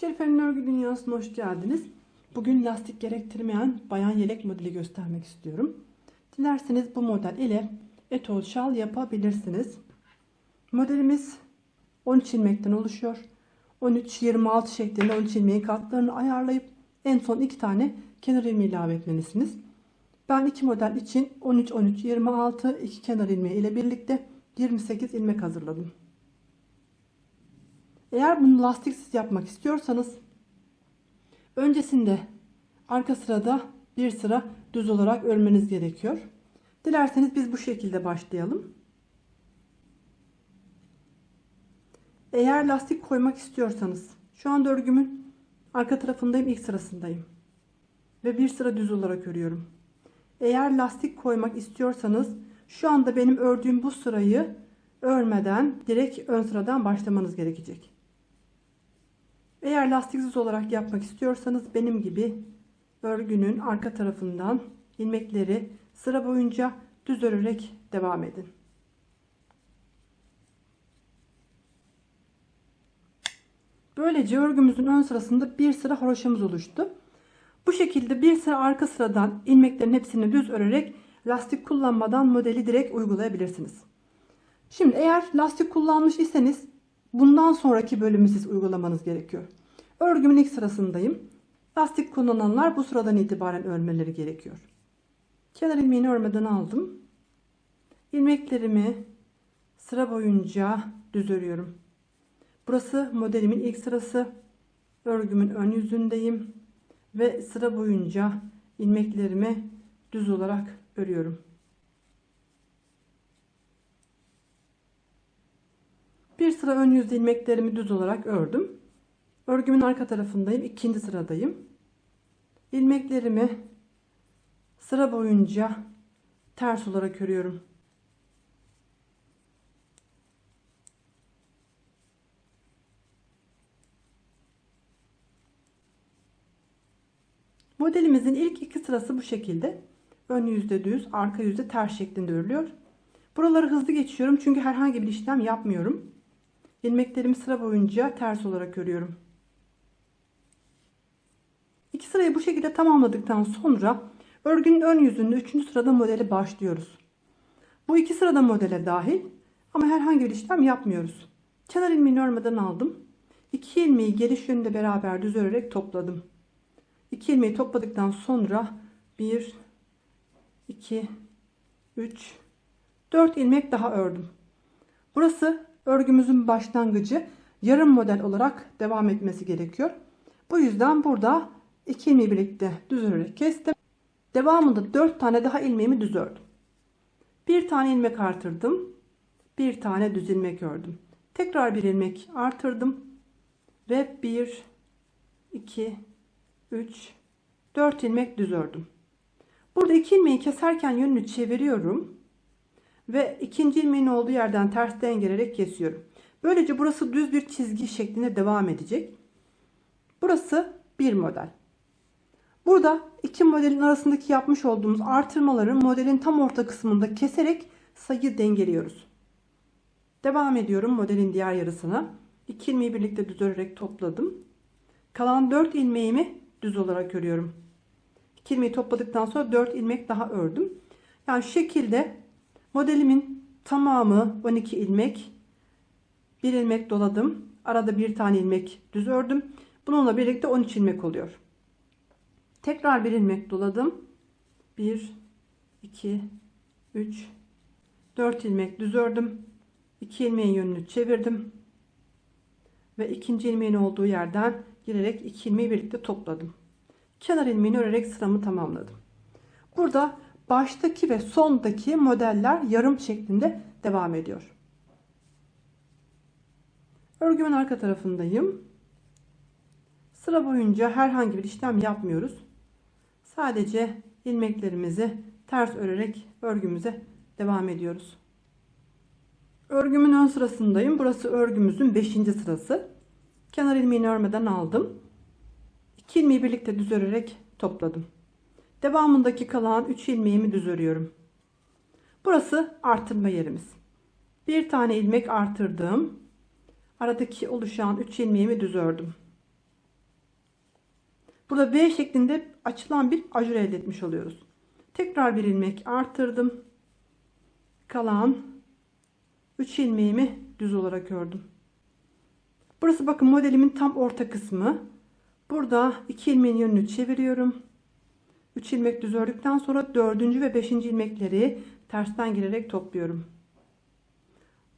Şerife'nin örgü dünyasına hoş geldiniz. Bugün lastik gerektirmeyen bayan yelek modeli göstermek istiyorum. Dilerseniz bu model ile etol şal yapabilirsiniz. Modelimiz 13 ilmekten oluşuyor. 13-26 şeklinde 13 ilmeğin katlarını ayarlayıp en son 2 tane kenar ilmeği ilave etmelisiniz. Ben iki model için 13-13-26 iki kenar ilmeği ile birlikte 28 ilmek hazırladım. Eğer bunu lastiksiz yapmak istiyorsanız öncesinde arka sırada bir sıra düz olarak örmeniz gerekiyor. Dilerseniz biz bu şekilde başlayalım. Eğer lastik koymak istiyorsanız şu anda örgümün arka tarafındayım ilk sırasındayım. Ve bir sıra düz olarak örüyorum. Eğer lastik koymak istiyorsanız şu anda benim ördüğüm bu sırayı örmeden direkt ön sıradan başlamanız gerekecek. Eğer lastiksiz olarak yapmak istiyorsanız benim gibi örgünün arka tarafından ilmekleri sıra boyunca düz örerek devam edin. Böylece örgümüzün ön sırasında bir sıra haroşamız oluştu. Bu şekilde bir sıra arka sıradan ilmeklerin hepsini düz örerek lastik kullanmadan modeli direkt uygulayabilirsiniz. Şimdi eğer lastik kullanmış iseniz bundan sonraki bölümü siz uygulamanız gerekiyor. Örgümün ilk sırasındayım. Lastik kullananlar bu sıradan itibaren örmeleri gerekiyor. Kenar ilmeğini örmeden aldım. İlmeklerimi sıra boyunca düz örüyorum. Burası modelimin ilk sırası. Örgümün ön yüzündeyim ve sıra boyunca ilmeklerimi düz olarak örüyorum. Bir sıra ön yüzde ilmeklerimi düz olarak ördüm. Örgümün arka tarafındayım. ikinci sıradayım. İlmeklerimi sıra boyunca ters olarak örüyorum. Modelimizin ilk iki sırası bu şekilde. Ön yüzde düz, arka yüzde ters şeklinde örülüyor. Buraları hızlı geçiyorum çünkü herhangi bir işlem yapmıyorum. İlmeklerimi sıra boyunca ters olarak örüyorum. İki sırayı bu şekilde tamamladıktan sonra örgünün ön yüzünde üçüncü sırada modeli başlıyoruz. Bu iki sırada modele dahil ama herhangi bir işlem yapmıyoruz. Kenar ilmeğini örmeden aldım. İki ilmeği geliş yönünde beraber düz örerek topladım. 2 ilmeği topladıktan sonra 1 2 3 4 ilmek daha ördüm. Burası örgümüzün başlangıcı yarım model olarak devam etmesi gerekiyor. Bu yüzden burada 2 ilmeği birlikte düz örerek kestim. Devamında 4 tane daha ilmeğimi düz ördüm. Bir tane ilmek artırdım. Bir tane düz ilmek ördüm. Tekrar bir ilmek artırdım. Ve 1 2 3 4 ilmek düz ördüm. Burada iki ilmeği keserken yönünü çeviriyorum ve ikinci ilmeğin olduğu yerden ters dengelerek kesiyorum. Böylece burası düz bir çizgi şeklinde devam edecek. Burası bir model. Burada iki modelin arasındaki yapmış olduğumuz artırmaları modelin tam orta kısmında keserek sayı dengeliyoruz. Devam ediyorum modelin diğer yarısına. 2 ilmeği birlikte düz örerek topladım. Kalan 4 ilmeğimi düz olarak örüyorum. 2 ilmeği topladıktan sonra 4 ilmek daha ördüm. Yani şekilde modelimin tamamı 12 ilmek. Bir ilmek doladım. Arada bir tane ilmek düz ördüm. Bununla birlikte 13 ilmek oluyor. Tekrar bir ilmek doladım. 1 2 3 4 ilmek düz ördüm. 2 ilmeğin yönünü çevirdim. Ve ikinci ilmeğin olduğu yerden girerek 2 ilmeği birlikte topladım. Kenar ilmeğini örerek sıramı tamamladım. Burada baştaki ve sondaki modeller yarım şeklinde devam ediyor. Örgümün arka tarafındayım. Sıra boyunca herhangi bir işlem yapmıyoruz. Sadece ilmeklerimizi ters örerek örgümüze devam ediyoruz. Örgümün ön sırasındayım. Burası örgümüzün 5. sırası. Kenar ilmeğini örmeden aldım. 2 ilmeği birlikte düz örerek topladım. Devamındaki kalan 3 ilmeğimi düz örüyorum. Burası artırma yerimiz. Bir tane ilmek artırdım. Aradaki oluşan 3 ilmeğimi düz ördüm. Burada V şeklinde açılan bir ajur elde etmiş oluyoruz. Tekrar bir ilmek arttırdım. Kalan 3 ilmeğimi düz olarak ördüm. Burası bakın modelimin tam orta kısmı. Burada 2 ilmeğin yönünü çeviriyorum. 3 ilmek düz ördükten sonra 4. ve 5. ilmekleri tersten girerek topluyorum.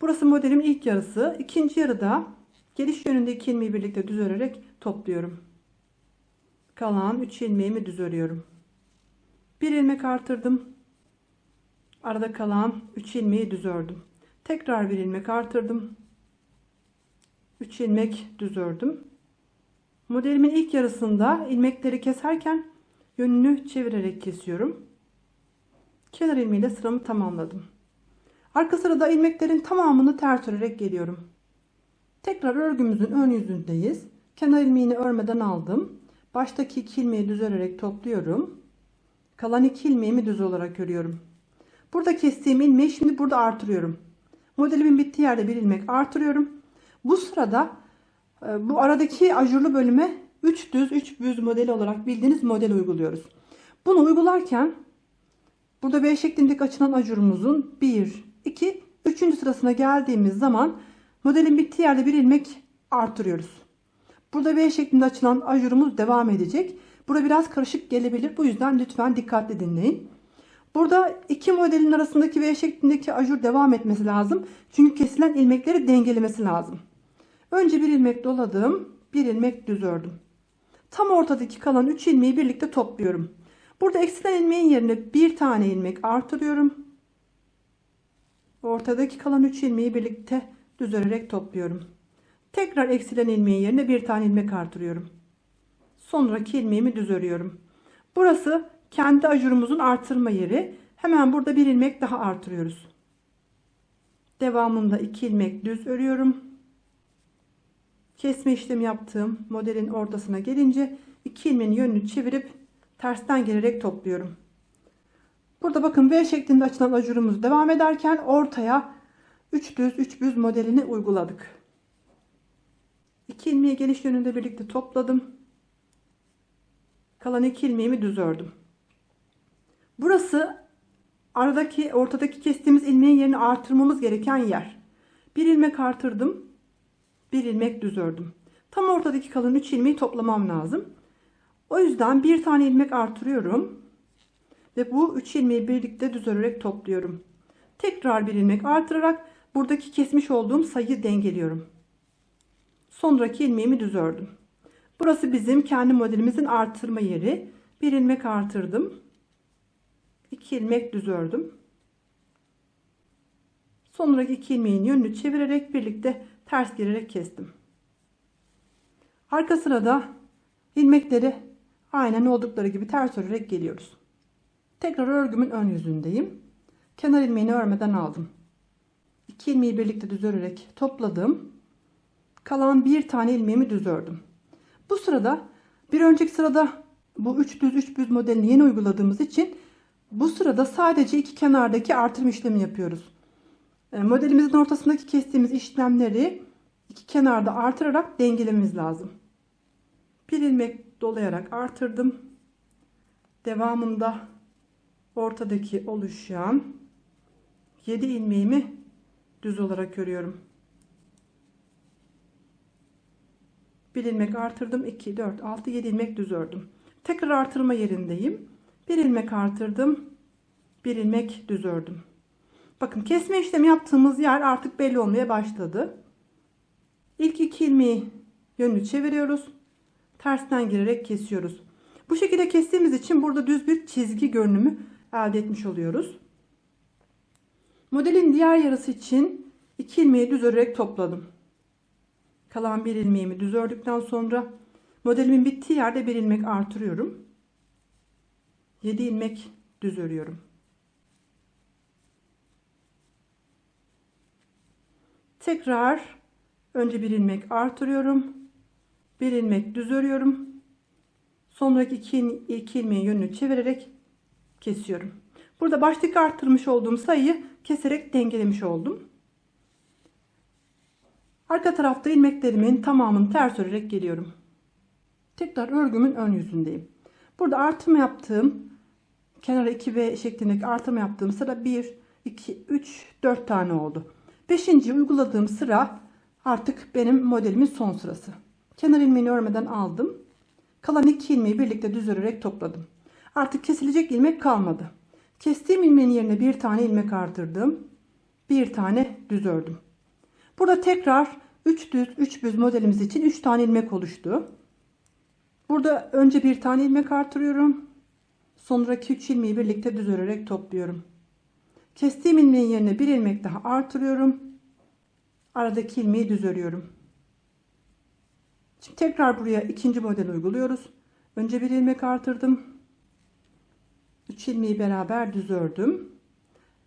Burası modelimin ilk yarısı. İkinci yarıda geliş yönünde 2 ilmeği birlikte düz örerek topluyorum. Kalan 3 ilmeğimi düz örüyorum. Bir ilmek artırdım. Arada kalan 3 ilmeği düz ördüm. Tekrar bir ilmek artırdım. 3 ilmek düz ördüm. Modelimin ilk yarısında ilmekleri keserken yönünü çevirerek kesiyorum. Kenar ilmeğiyle sıramı tamamladım. Arka sırada ilmeklerin tamamını ters örerek geliyorum. Tekrar örgümüzün ön yüzündeyiz. Kenar ilmeğini örmeden aldım. Baştaki iki ilmeği düz örerek topluyorum. Kalan iki ilmeğimi düz olarak örüyorum. Burada kestiğim ilmeği şimdi burada artırıyorum. Modelimin bittiği yerde bir ilmek artırıyorum. Bu sırada e, bu aradaki ajurlu bölüme 3 düz 3 düz modeli olarak bildiğiniz model uyguluyoruz. Bunu uygularken burada B şeklindeki açılan ajurumuzun 1, 2, 3. sırasına geldiğimiz zaman modelin bittiği yerde bir ilmek artırıyoruz. Burada B şeklinde açılan ajurumuz devam edecek. Burada biraz karışık gelebilir. Bu yüzden lütfen dikkatli dinleyin. Burada iki modelin arasındaki V şeklindeki ajur devam etmesi lazım. Çünkü kesilen ilmekleri dengelemesi lazım. Önce bir ilmek doladım. Bir ilmek düz ördüm. Tam ortadaki kalan 3 ilmeği birlikte topluyorum. Burada eksilen ilmeğin yerine bir tane ilmek artırıyorum. Ortadaki kalan 3 ilmeği birlikte düz örerek topluyorum. Tekrar eksilen ilmeğin yerine bir tane ilmek artırıyorum. Sonraki ilmeğimi düz örüyorum. Burası kendi ajurumuzun artırma yeri. Hemen burada bir ilmek daha artırıyoruz. Devamında iki ilmek düz örüyorum. Kesme işlemi yaptığım modelin ortasına gelince iki ilmeğin yönünü çevirip tersten gelerek topluyorum. Burada bakın V şeklinde açılan ajurumuz devam ederken ortaya 3 düz 3 düz modelini uyguladık. İki ilmeği geliş yönünde birlikte topladım. Kalan iki ilmeğimi düz ördüm. Burası aradaki ortadaki kestiğimiz ilmeğin yerini artırmamız gereken yer. Bir ilmek artırdım. Bir ilmek düz ördüm. Tam ortadaki kalan 3 ilmeği toplamam lazım. O yüzden bir tane ilmek artırıyorum. Ve bu 3 ilmeği birlikte düz örerek topluyorum. Tekrar bir ilmek artırarak buradaki kesmiş olduğum sayıyı dengeliyorum. Sonraki ilmeğimi düz ördüm. Burası bizim kendi modelimizin artırma yeri. Bir ilmek artırdım. 2 ilmek düz ördüm. Sonraki iki ilmeğin yönünü çevirerek birlikte ters girerek kestim. Arka sırada ilmekleri aynen oldukları gibi ters örerek geliyoruz. Tekrar örgümün ön yüzündeyim. Kenar ilmeğini örmeden aldım. İki ilmeği birlikte düz örerek topladım. Kalan bir tane ilmeğimi düz ördüm. Bu sırada bir önceki sırada bu 3 düz 3 düz modelini yeni uyguladığımız için bu sırada sadece iki kenardaki artırma işlemi yapıyoruz. E, modelimizin ortasındaki kestiğimiz işlemleri iki kenarda artırarak dengelememiz lazım. Bir ilmek dolayarak artırdım. Devamında ortadaki oluşan 7 ilmeğimi düz olarak örüyorum. Bir ilmek artırdım. 2, 4, 6, 7 ilmek düz ördüm. Tekrar artırma yerindeyim. Bir ilmek artırdım. Bir ilmek düz ördüm. Bakın kesme işlemi yaptığımız yer artık belli olmaya başladı. İlk iki ilmeği yönünü çeviriyoruz. Tersten girerek kesiyoruz. Bu şekilde kestiğimiz için burada düz bir çizgi görünümü elde etmiş oluyoruz. Modelin diğer yarısı için iki ilmeği düz örerek topladım. Kalan bir ilmeğimi düz ördükten sonra modelimin bittiği yerde bir ilmek artırıyorum. 7 ilmek düz örüyorum. Tekrar önce bir ilmek artırıyorum. Bir ilmek düz örüyorum. Sonraki iki, iki ilmeğin yönünü çevirerek kesiyorum. Burada baştaki arttırmış olduğum sayıyı keserek dengelemiş oldum. Arka tarafta ilmeklerimin tamamını ters örerek geliyorum. Tekrar örgümün ön yüzündeyim. Burada artırma yaptığım kenara 2V şeklindeki artırma yaptığım sıra 1, 2, 3, 4 tane oldu. 5. uyguladığım sıra artık benim modelimin son sırası. Kenar ilmeğini örmeden aldım. Kalan iki ilmeği birlikte düz örerek topladım. Artık kesilecek ilmek kalmadı. Kestiğim ilmeğin yerine bir tane ilmek artırdım. Bir tane düz ördüm. Burada tekrar 3 düz 3 büz modelimiz için 3 tane ilmek oluştu. Burada önce bir tane ilmek artırıyorum. Sonraki 3 ilmeği birlikte düz örerek topluyorum. Kestiğim ilmeğin yerine bir ilmek daha artırıyorum. Aradaki ilmeği düz örüyorum. Şimdi tekrar buraya ikinci model uyguluyoruz. Önce bir ilmek artırdım. 3 ilmeği beraber düz ördüm.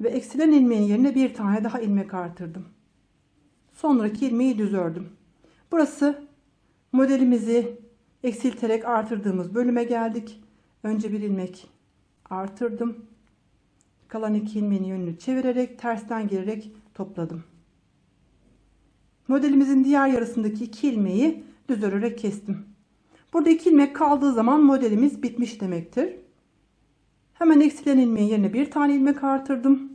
Ve eksilen ilmeğin yerine bir tane daha ilmek artırdım. Sonraki ilmeği düz ördüm. Burası modelimizi eksilterek artırdığımız bölüme geldik. Önce bir ilmek artırdım. Kalan iki ilmeğin yönünü çevirerek tersten girerek topladım. Modelimizin diğer yarısındaki iki ilmeği düz örerek kestim. Burada iki ilmek kaldığı zaman modelimiz bitmiş demektir. Hemen eksilen ilmeğin yerine bir tane ilmek artırdım.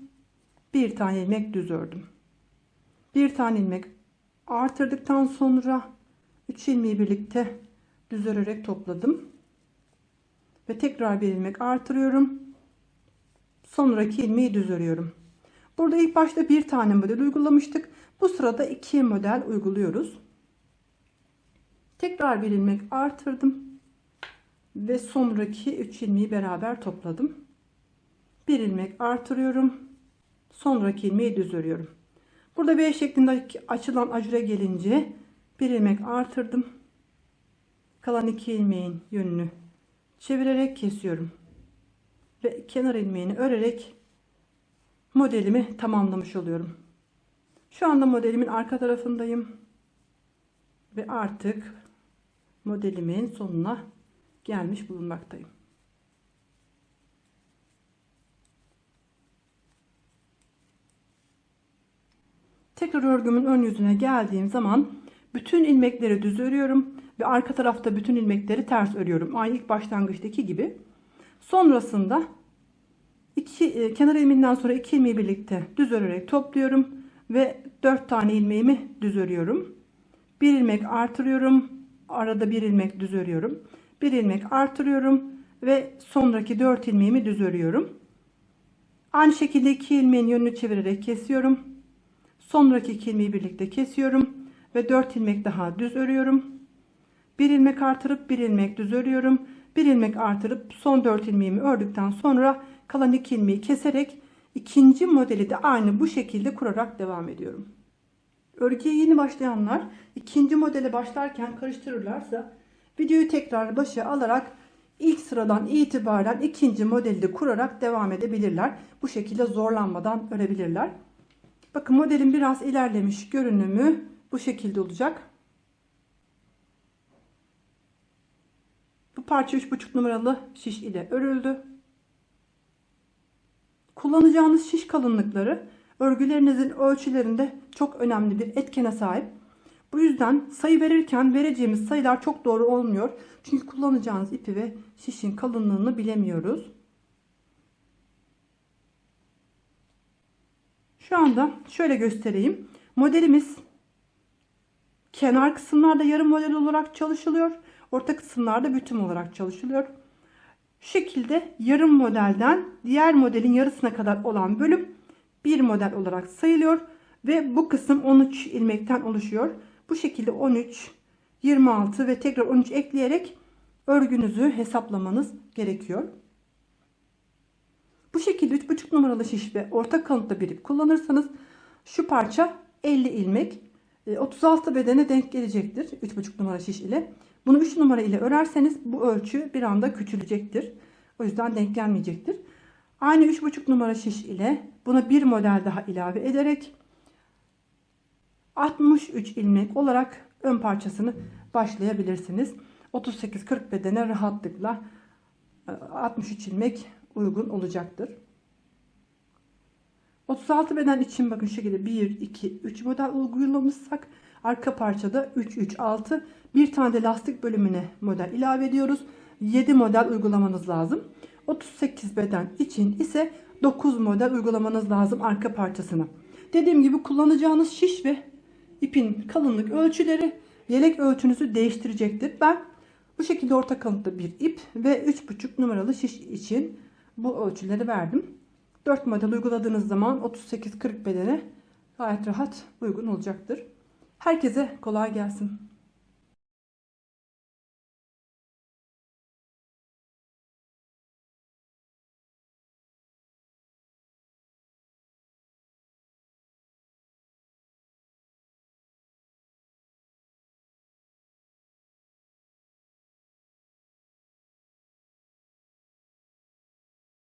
Bir tane ilmek düz ördüm. Bir tane ilmek artırdıktan sonra 3 ilmeği birlikte düz örerek topladım. Ve tekrar bir ilmek artırıyorum. Sonraki ilmeği düz örüyorum. Burada ilk başta bir tane model uygulamıştık. Bu sırada iki model uyguluyoruz. Tekrar bir ilmek artırdım. Ve sonraki 3 ilmeği beraber topladım. Bir ilmek artırıyorum. Sonraki ilmeği düz örüyorum. Burada V şeklinde açılan ajure gelince bir ilmek artırdım. Kalan iki ilmeğin yönünü çevirerek kesiyorum. Ve kenar ilmeğini örerek modelimi tamamlamış oluyorum. Şu anda modelimin arka tarafındayım. Ve artık modelimin sonuna gelmiş bulunmaktayım. Tekrar örgümün ön yüzüne geldiğim zaman bütün ilmekleri düz örüyorum ve arka tarafta bütün ilmekleri ters örüyorum. Aynı ilk başlangıçtaki gibi. Sonrasında iki, e, kenar ilmeğinden sonra iki ilmeği birlikte düz örerek topluyorum ve dört tane ilmeğimi düz örüyorum. Bir ilmek artırıyorum. Arada bir ilmek düz örüyorum. Bir ilmek artırıyorum ve sonraki dört ilmeğimi düz örüyorum. Aynı şekilde iki ilmeğin yönünü çevirerek kesiyorum. Sonraki iki ilmeği birlikte kesiyorum ve 4 ilmek daha düz örüyorum. Bir ilmek artırıp bir ilmek düz örüyorum. Bir ilmek artırıp son 4 ilmeğimi ördükten sonra kalan 2 ilmeği keserek ikinci modeli de aynı bu şekilde kurarak devam ediyorum. Örgüye yeni başlayanlar ikinci modele başlarken karıştırırlarsa videoyu tekrar başa alarak ilk sıradan itibaren ikinci modeli de kurarak devam edebilirler. Bu şekilde zorlanmadan örebilirler. Bakın modelin biraz ilerlemiş görünümü bu şekilde olacak. Bu parça 3,5 numaralı şiş ile örüldü. Kullanacağınız şiş kalınlıkları örgülerinizin ölçülerinde çok önemli bir etkene sahip. Bu yüzden sayı verirken vereceğimiz sayılar çok doğru olmuyor. Çünkü kullanacağınız ipi ve şişin kalınlığını bilemiyoruz. Şu anda şöyle göstereyim. Modelimiz kenar kısımlarda yarım model olarak çalışılıyor. Orta kısımlarda bütün olarak çalışılıyor. Şu şekilde yarım modelden diğer modelin yarısına kadar olan bölüm bir model olarak sayılıyor. Ve bu kısım 13 ilmekten oluşuyor. Bu şekilde 13, 26 ve tekrar 13 ekleyerek örgünüzü hesaplamanız gerekiyor. Bu şekilde 3,5 numaralı şiş ve orta kalınlıkta bir ip kullanırsanız şu parça 50 ilmek 36 bedene denk gelecektir 3,5 numara şiş ile. Bunu 3 numara ile örerseniz bu ölçü bir anda küçülecektir. O yüzden denk gelmeyecektir. Aynı 3,5 numara şiş ile buna bir model daha ilave ederek 63 ilmek olarak ön parçasını başlayabilirsiniz. 38-40 bedene rahatlıkla 63 ilmek uygun olacaktır. 36 beden için bakın şekilde 1, 2, 3 model uygulamışsak Arka parçada 3 3 6 bir tane de lastik bölümüne model ilave ediyoruz. 7 model uygulamanız lazım. 38 beden için ise 9 model uygulamanız lazım arka parçasına. Dediğim gibi kullanacağınız şiş ve ipin kalınlık ölçüleri yelek ölçünüzü değiştirecektir. Ben bu şekilde orta kalınlıkta bir ip ve 3,5 numaralı şiş için bu ölçüleri verdim. 4 model uyguladığınız zaman 38-40 bedene gayet rahat uygun olacaktır. Herkese kolay gelsin.